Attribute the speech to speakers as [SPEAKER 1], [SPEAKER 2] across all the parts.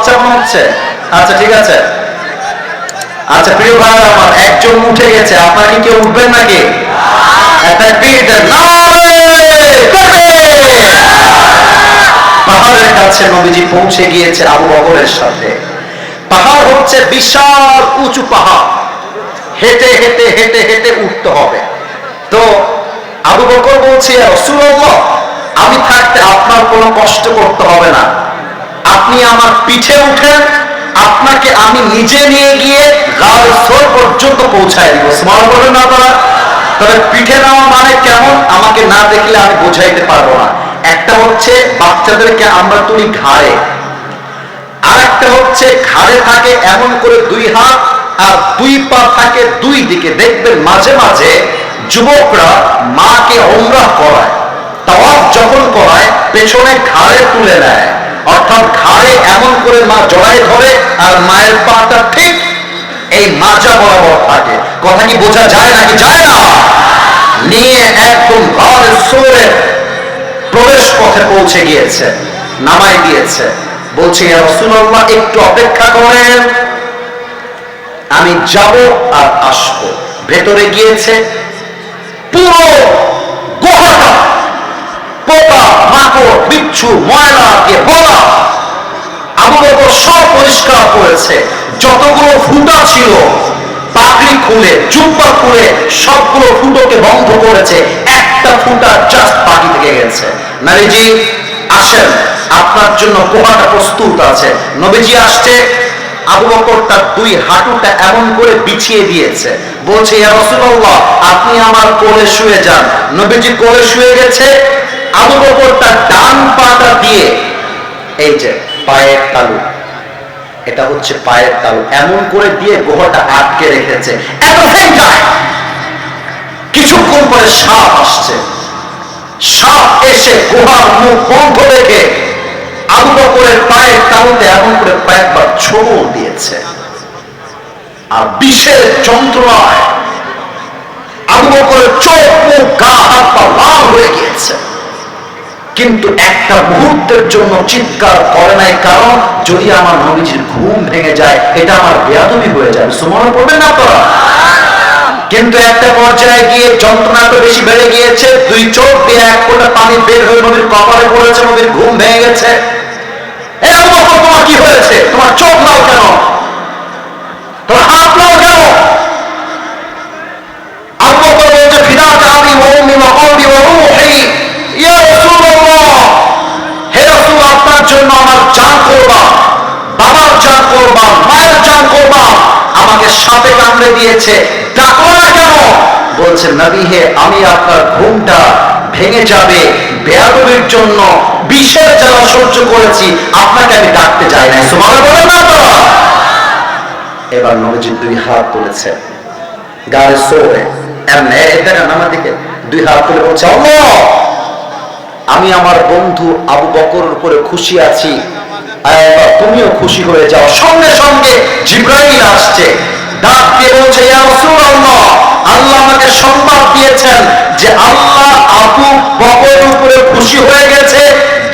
[SPEAKER 1] বাচ্চা মনে হচ্ছে? আচ্ছা ঠিক আছে। আচ্ছা প্রিয় ভাই আমার, একজন উঠে গেছে। আপনারা কি উঠবেন নাকি? পাহাড়ের কাছে নবীজি পৌঁছে গিয়েছে আবু বকরের সাথে। পাহাড় হচ্ছে বিশাল উঁচু পাহাড়। হেঁটে হেঁটে হেঁটে হেঁটে উঠতে হবে। তো আবু বকর বলছে রসুল্লাহ আমি থাকতে আপনার কোনো কষ্ট করতে হবে না। আপনি আমার পিঠে উঠেন আপনাকে আমি নিজে নিয়ে গিয়ে গাল সোর পর্যন্ত পৌঁছায় দিব। স্মরণ করবেন আপনারা। তবে পিঠে নেওয়া মানে কেমন? আমাকে না দেখলে আমি বোঝাইতে পারব না। একটা হচ্ছে বাচ্চাদেরকে আমরা তুলি ঘাড়ে। আর একটা হচ্ছে ঘাড়ে থাকে এমন করে দুই হাত আর দুই পা থাকে দুই দিকে। দেখবেন মাঝে মাঝে যুবকরা মাকে ওমরা করায়, তাওয়াফ যখন করায়, পেছনে ঘাড়ে তুলে নেয়। অর্থাৎ ঘাড়ে এমন করে মা জড়াই ধরে আর মায়ের পাটা ঠিক এই মাজা বরাবর থাকে। কথা কি বোঝা যায় নাকি যায় না? নিয়ে একদম ঘরের সোরে প্রবেশ পথে পৌঁছে গিয়েছে নামাই দিয়েছে। বলছে রাসূলুল্লাহ, একটু অপেক্ষা করেন। আমি যাব আর আসব। ভেতরে গিয়েছে পুরো গুহাটা পোকা, মাকড়, বিচ্ছু, ময়লা দিয়ে ভরা আবু বকর সব পরিষ্কার করেছে। যতগুলো ফুটা ছিল, পাগড়ি খুলে জুব্বা খুলে, সবগুলো ফুটোকে বন্ধ করেছে। একটা ফুটা জাস্ট বাকি থেকে গেছে। নারীজি, আসেন। আপনার জন্য পোহাটা প্রস্তুত আছে। নবীজি আসছে। আবু বকর তার দুই হাঁটুটা এমন করে বিছিয়ে দিয়েছে। বলছে, ইয়া রাসূলুল্লাহ, আপনি আমার কোলে শুয়ে যান। নবীজি কোলে শুয়ে গেছে। আবু বকর তার ডান পাটা দিয়ে এই যে পায়ের তালু, এটা হচ্ছে পায়ের তালু। এমন করে দিয়ে গুহাটা আটকে রেখেছে। কিছুক্ষণ পরে সাপ আসছে। সাপ এসে গুহার মুখ বন্ধ রেখে আবু বকরের পায়ের তালুতে এমন করে কয়েকবার ছবল দিয়েছে। আর বিষের যন্ত্রণায় আবু বকরের চোখ, মুখ, গা, হাত, পা লাল হয়ে গিয়েছে। কিন্তু একটা মুহূর্তের জন্য চিৎকার করে নাই কারণ যদি আমার নবীজির ঘুম ভেঙে যায়, এটা আমার বেয়াদবি হয়ে যাবে। সুমন করবেন না তো? কিন্তু একটা পর্যায়ে গিয়ে যন্ত্রণা তো বেশি বেড়ে গিয়েছে, দুই চোখ দিয়ে এক ফোঁটা পানি বের হয়ে নবীর কপালে পড়েছে, নবীর ঘুম ভেঙে গেছে। তোমার কি হয়েছে? তোমার চোখ নাও কেন? তোমার হাত নাও কেন? জান করবা মায়ের জান করবা আমাকে সাপে কামড়ে দিয়েছে। ডাকো না কেন? বলছে, নবী হে, আমি আপনার ঘুমটা ভেঙে যাবে। বেয়াদবির জন্য বিষের জ্বালা সহ্য করেছি। আপনাকে আমি ডাকতে যাই না সুমান বলেন না তো। এবার নবীজি দুই হাত তুলেছে গায়ে সোরে, এমনি, এই আমার দিকে দুই হাত তুলে বলছে আমি আমার বন্ধু আবু বকর উপরে খুশি আছি। তুমিও খুশি হয়ে যাও। সঙ্গে সঙ্গে জিব্রাইল আসছে। ডাক দিয়ে বলছে আল্লাহ আমাকে সংবাদ দিয়েছেন যে আল্লাহ আবু বকরের উপরে খুশি হয়ে গেছে।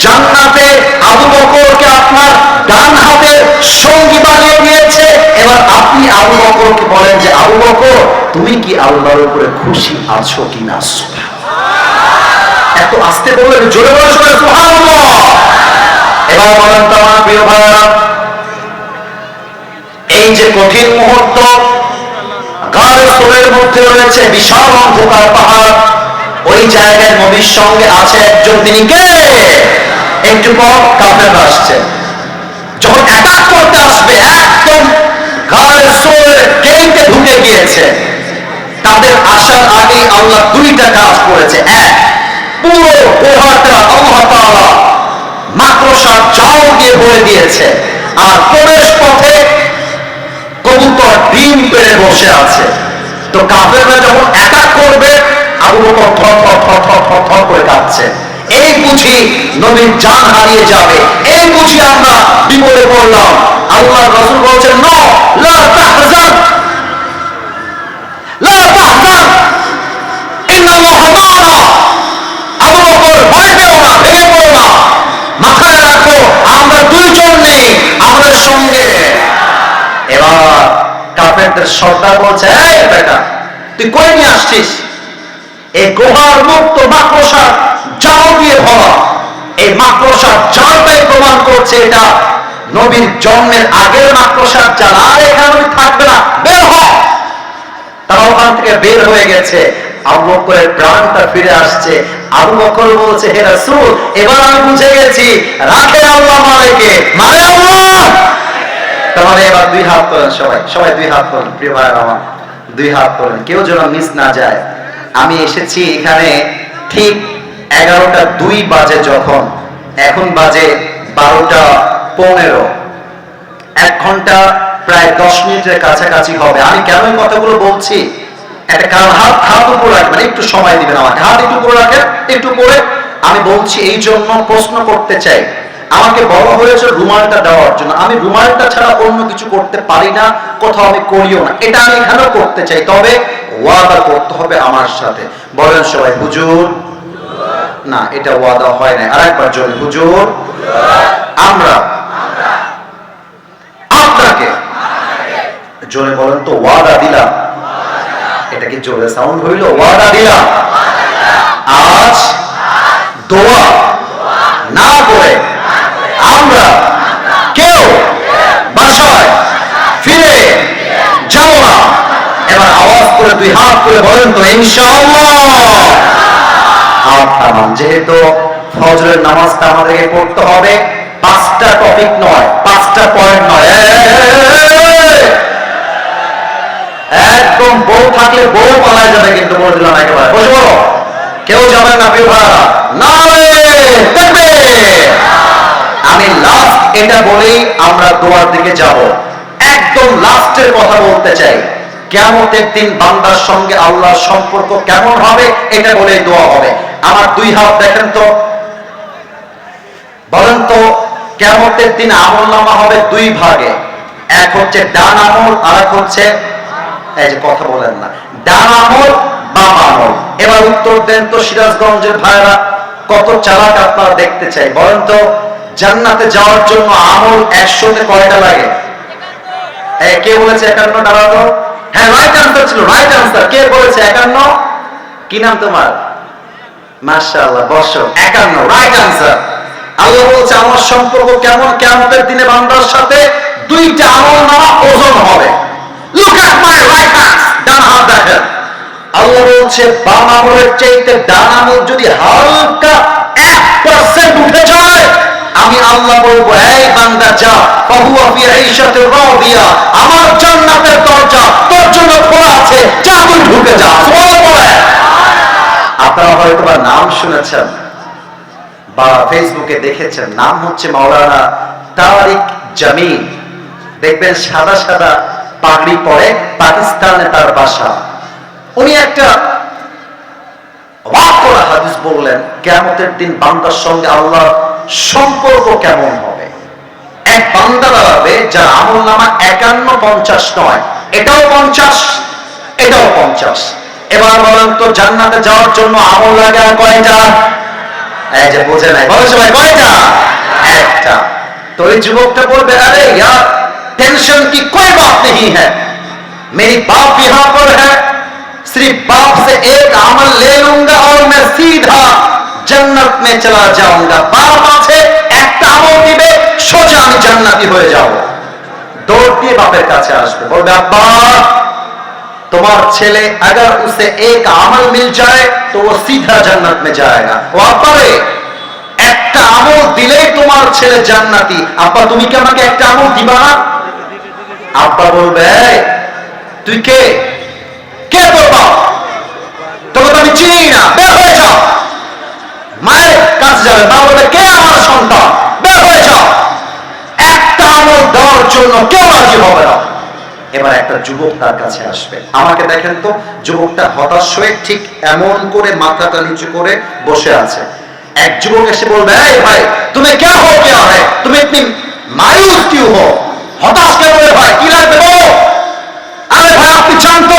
[SPEAKER 1] জান্নাতে আবু বকরকে আপনার ডান হাতের সঙ্গী বানিয়ে দিয়েছে। এবার আপনি আবু বকরকে বলেন যে, আবু বকর, তুমি কি আল্লাহর উপরে খুশি আছো কিনা? এত আস্তে বললেন জোরে বলে সুবহানাল্লাহ। এবার বলেন তো আমার প্রিয় ভাইরা এই যে কঠিন মুহূর্ত, গাঢ় মধ্যে রয়েছে বিশাল অন্ধকার পাহাড়, ওই জায়গায় নবীর সঙ্গে আছে একজন, তিনি কে? একটু পর কাফের আসছে। যখন অ্যাটাক করতে আসবে, একদম গাঢ় স্তরের গেইটে ঢুকে গিয়েছে। তাদের আসার আগেই আল্লাহ দুইটা কাজ করেছে। এক, পুরো গুহাটা আল্লাহ মাকড়সার জাল দিয়ে ভরে দিয়েছে। আর প্রবেশ পথে কবুতর ডিম পেড়ে বসে আছে। তো কাফেররা যখন অ্যাটাক করবে, আবু বকর করে কাঁদছে। এই বুঝি নবীর জান হারিয়ে যাবে। এই বুঝি আমরা বিপদে পড়লাম। আল্লাহ রসুল বলছেন, ন, লা তাহজান লা তাহজান, ইন্নাল্লাহ মা'ানা আবু বকর ভয় পেও না ভেঙে পড়ো না মাথায় রাখো আমরা দুইজন নেই আমাদের সঙ্গে। এবার কাফেরদের সর্দার বলছে, এই বেটা, তুই কই নিয়ে আসছিস? এই গোহার মুক্ত মাকড়সা জাল দিয়ে ভরা। এই মাকড়সা জালটাই প্রমাণ করছে এটা নবীর জন্মের আগের মাকড়সার জাল। আর এখানে থাকবে না, বের হ। তারা ওখান থেকে বের হয়ে গেছে। আবু বকরের প্রাণটা ফিরে আসছে। আবু বকর বলছে, হে রাসূল, এবার আমি বুঝে গেছি রাখে আল্লাহ মারেকে। মারে আল্লাহ! তাহলে এবার দুই হাত তোলেন সবাই। সবাই দুই হাত তোলেন, প্রিয় ভাই আমার দুই হাত তোলেন। কেউ যেন মিস না যায়। আমি এসেছি এখানে ঠিক এগারোটা দুই বাজে যখন। এখন বাজে বারোটা পনেরো। এক ঘণ্টা প্রায় দশ মিনিটের কাছাকাছি হবে। আমি কেন এই কথাগুলো বলছি? একটা কারণ, হাত হাত উপর রাখবেন একটু সময় দিবেন আমাকে। হাত একটু উপর রাখেন, একটু পরে আমি বলছি এই জন্য প্রশ্ন করতে চাই। আমাকে বলা হয়েছে রুমালটা দেওয়ার জন্য। আমি রুমালটা ছাড়া অন্য কিছু করতে পারি না, কোথাও আমি করিও না। এটা আমি এখানেও করতে চাই, তবে ওয়াদা করতে হবে আমার সাথে। বলেন সবাই, হুজুর? না, এটা ওয়াদা হয় না আরেকবার জন্য হুজুর? আমরা? আপনাকে? জোরে বলেন তো, ওয়াদা দিলাম। এটা কি জোরে সাউন্ড হইল? ওয়াদা দিলাম। আজ দোয়া না করে আমরা কেউ বাসায় ফিরে যাব না এবার আওয়াজ করে দুই হাত করে বলেন তো, ইনশাআল্লাহ। যেহেতু ফজরের নামাজটা আমাদেরকে পড়তে হবে, পাঁচটা টপিক নয়, পাঁচটা পয়েন্ট নয়। একদম বউ থাকলে বউ পালায় যাবে কিন্তু বলে একেবারে। বসে বলো কেউ যাবে না, প্রিয় না আমি লাস্ট এটা বলেই আমরা দোয়ার দিকে যাব। একদম লাস্টের কথা বলতে চাই। কেমতের দিন বান্দার সঙ্গে আল্লাহর সম্পর্ক কেমন হবে, এটা বলেই দোয়া হবে। আমার দুই হাত দেখেন তো। বলেন তো কেমতের দিন আমল নামা হবে দুই ভাগে। এক হচ্ছে ডান আমল আর এক হচ্ছে এই যে কথা বলেন না। ডান আমল, বাম আমল। এবার উত্তর দেন তো সিরাজগঞ্জের ভাইরা কত চালাক আপনারা দেখতে চাই। বলেন তো, জান্নাতে যাওয়ার জন্য আমল একশোতে কয়টা লাগে? কে বলেছে একান্ন? দাঁড়াতো হ্যাঁ রাইট আনসার ছিল রাইট আনসার কে বলেছে একান্ন? কি নাম তোমার? একান্ন রাইট আনসার আল্লাহ বলছে, আমার সম্পর্ক কেমন? দিনে বান্দার সাথে দুইটা আমল নামা ওজন হবে। লুক মাই রাইট হ্যান্ড ডান হাত দেখেন। আল্লাহ বলছে, বাম আমলের চাইতে ডান আমল যদি হালকা এক পার্সেন্ট উঠে যায়, আমি আল্লাহ বলব, এই বান্দা, যা, ফাহুয়া ফি ঈশাতি রাদিয়া, আমার জান্নাতের শুনেছেন বা ফেসবুকে দেখেছেন, নাম হচ্ছে মাওলানা তারিক জামিল। দেখবেন সাদা সাদা পাগড়ি পরে পাকিস্তানে তার বাসা। উনি একটা করা হাদিস বললেন কেমতের দিন বান্দার সঙ্গে সম্পর্ক কেমন হবে? এক বান্দা দাঁড়াবে যার আমল নামা একান্ন পঞ্চাশ নয়। এটাও পঞ্চাশ এটাও পঞ্চাশ। এবার বলেন তো জান্নাতে যাওয়ার জন্য আমল লাগে আর কয়টা এই যে বোঝে নাই বলো সবাই কয়টা একটা তো ওই যুবকটা বলবে আরে यार टेंशन की कोई बात नहीं है मेरी बाप यहाँ पर है सिर्फ बाप से एक अमल ले लूंगा और मैं सीधा जन्नत में चला जाऊंगा बाप আছে একটা আমল দিবে সোজা আমি জান্নাতি হয়ে যাব দৌড় দিয়ে বাপের কাছে আসবে বলবে আব্বা তোমার ছেলে अगर उसे एक अमल मिल जाए तो वो सीधा जन्नत में जाएगा ও আব্বা রে একটা আমল দিলেই তোমার ছেলে জান্নাতি আব্বা তুমি কি আমাকে একটা আমল দিবা না আব্বা বলবে "এই, তুই কে কে তোর বাপ তোকে তো আমি চিনি না বের হয়ে যাও মায়ের কাছে যাবে মা বলবে কে আমার সন্তান বের হয়ে যাও একটা আমল দেওয়ার জন্য কেউ রাজি হবে না এবার একটা যুবক তার কাছে আসবে। আমাকে দেখেন তো, যুবকটা হতাশ হয়ে ঠিক এমন করে মাথাটা নিচু করে বসে আছে। এক যুবক এসে বলবে, এই ভাই, তুমি কে হো কে হয় তুমি একটি মায়ুস কিউ হো হতাশ কেন ভাই? কি লাগবে বলো? আরে ভাই, আপনি জানতো?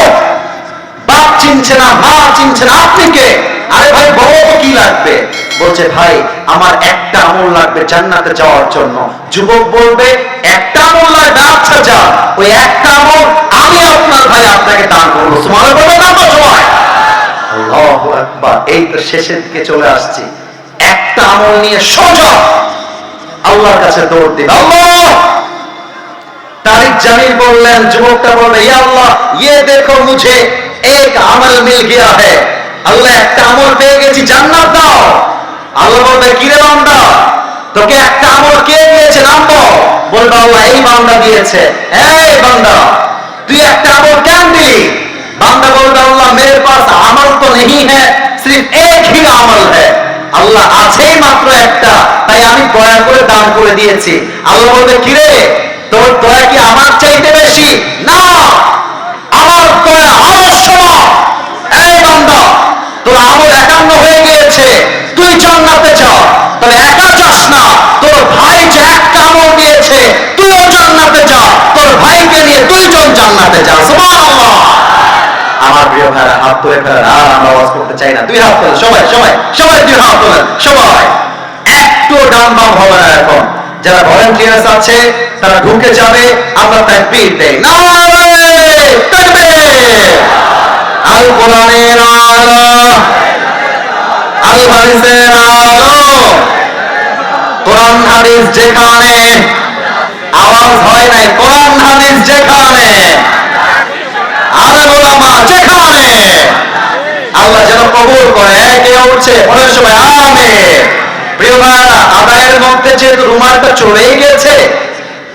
[SPEAKER 1] বাপ চিনছে না, মা চিনছে না, আপনি কে? আরে ভাই, বলো কি লাগবে? বলছে, ভাই, আমার একটা আমল লাগবে জান্নাতে যাওয়ার জন্য। যুবক বলবে একটা মোল্লার ব্যবসা যা ওই একটা আমল আমি আপনার ভাই আপনাকে দান করব। সুমানের বলে না তো সময় এই তো শেষের দিকে চলে আসছি। একটা আমল নিয়ে সোজা আল্লাহর কাছে দৌড় দিন। আল্লাহ! তারিক জামিল বললেন, যুবকটা বললেন, ইয়া আল্লাহ ইয়ে দেখো মুঝে। এক আমল মিল গিয়া হে। আল্লাহ, একটা আমল পেয়ে গেছি, জান্নাত দাও। আল্লাহ বলবে কিরে বান্দা? তোকে একটা আমল কে দিয়েছে নাম বলবা আল্লাহ এই বান্দা দিয়েছে। এই বান্দা, তুই একটা আমল কেন দিলি? বান্দা বলবে, আল্লাহ মেরে পাস আমল তো নেই হ্যাঁ সিফ এক হি আমল হ্যাঁ আল্লাহ আছেই মাত্র একটা, তাই আমি দয়া করে দান করে দিয়েছি। আল্লাহ বলবে, কিরে, তোর দয়া কি আমার চাইতে বেশি? না, আমার দয়া আমার সমান এই বান্দা, তোর আমল একান্ন হয়ে গিয়েছে, তুই জান্নাতে যাও তুইও জান্নাতে যা, তোর ভাইকে নিয়ে জান্নাতে যা আমার প্রিয় ভাইরা, হাত তুলে ফেলেন, আর আমরা আওয়াজ করতে চাই না। দুই হাত তোলেন, সবাই সবাই সবাই দুই হাত তোলেন, সবাই। একটু ডান বাম হবে না এখন। যারা ভলেন্টিয়ার্স আছে, তারা ঢুকে যাবে, আমরা দেই। তাকবীর আল কোরআনের আল হাদিসের আলো। কোরআন হাদিস যেখানে আওয়াজ হয় নাই। কোরআন, হাদিস যেখানে আলেম যেখানে, আল্লাহ যেন কবুল করে, একে উঠছে। পরের সময় আমেন। প্রিয় ভাইরা আদায়ের মধ্যে যেহেতু রুমালটা চলেই গেছে,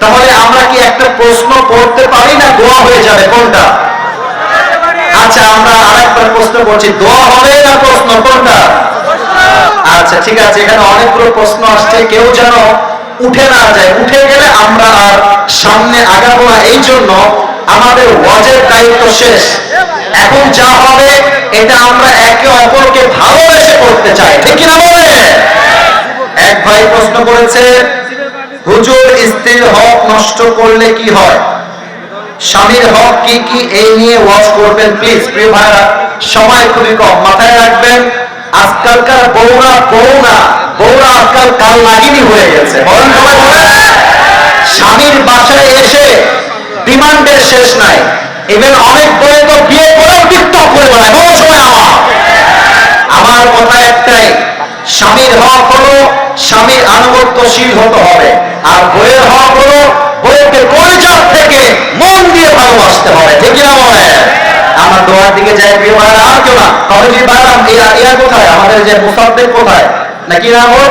[SPEAKER 1] তাহলে আমরা কি একটা প্রশ্ন করতে পারি না দোয়া হয়ে যাবে? কোনটা? আচ্ছা আমরা আরেকবার প্রশ্ন করছি। দোয়া হবে না প্রশ্ন? কোনটা? আচ্ছা ঠিক আছে, এখানে অনেকগুলো প্রশ্ন আসছে। কেউ যেন উঠে না যায়। উঠে গেলে আমরা আর সামনে আগাবো না। এই জন্য আমাদের ওয়াজের দায়িত্ব শেষ। এখন যা হবে, এটা আমরা একে অপরকে ভালোবেসে করতে চাই। ঠিক কিনা বলে এক ভাই প্রশ্ন করেছে, হুজুর, স্ত্রীর হক নষ্ট করলে কি হয়? স্বামীর হক কি কি? এই নিয়ে ওয়াচ করবেন প্লিজ প্রিয় ভাইরা, সময় খুবই কম। মাথায় রাখবেন, আজকালকার বউরা বউ না বউরা আজকাল কাল লাগিনি হয়ে গেছে। স্বামীর বাসায় এসে ডিমান্ডের শেষ নাই। ইভেন অনেক বউ তো বিয়ে করেও টিকটক করে বেড়ায়। বড় সময় আমার। আমার কথা একটাই, স্বামীর হক হলো স্বামীর আনুগত্যশীল হতে হবে। আর বইয়ের হক হলো বইকে কলিজার থেকে মন দিয়ে ভালোবাসতে হবে। ঠিক না বলে আমার দোয়ার দিকে যাই, প্রিয় ভাইরা আর কেউ না। কলেজি বাইরাম ইয়া ইয়া কোথায়? আমাদের যে মুসাফদের কোথায়? নাকি না হোক?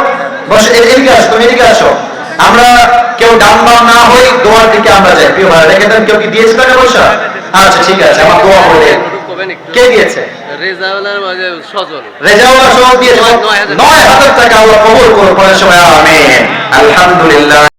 [SPEAKER 1] বস এদিকে আসো তুমি এদিকে আসো। আমরা কেউ ডান বাম না হই দোয়ার দিকে আমরা যাই। প্রিয় ভাই রেখে দেন কেউ কি দিয়েছে টাকা পয়সা? আচ্ছা ঠিক আছে আমার দোয়া বলে কে দিয়েছে? রেজাউল্লাহ সহ দিয়েছে।
[SPEAKER 2] নয়- হাজার।
[SPEAKER 1] টাকা আল্লাহ কবুল করুন সময় আমিন। আলহামদুলিল্লাহ।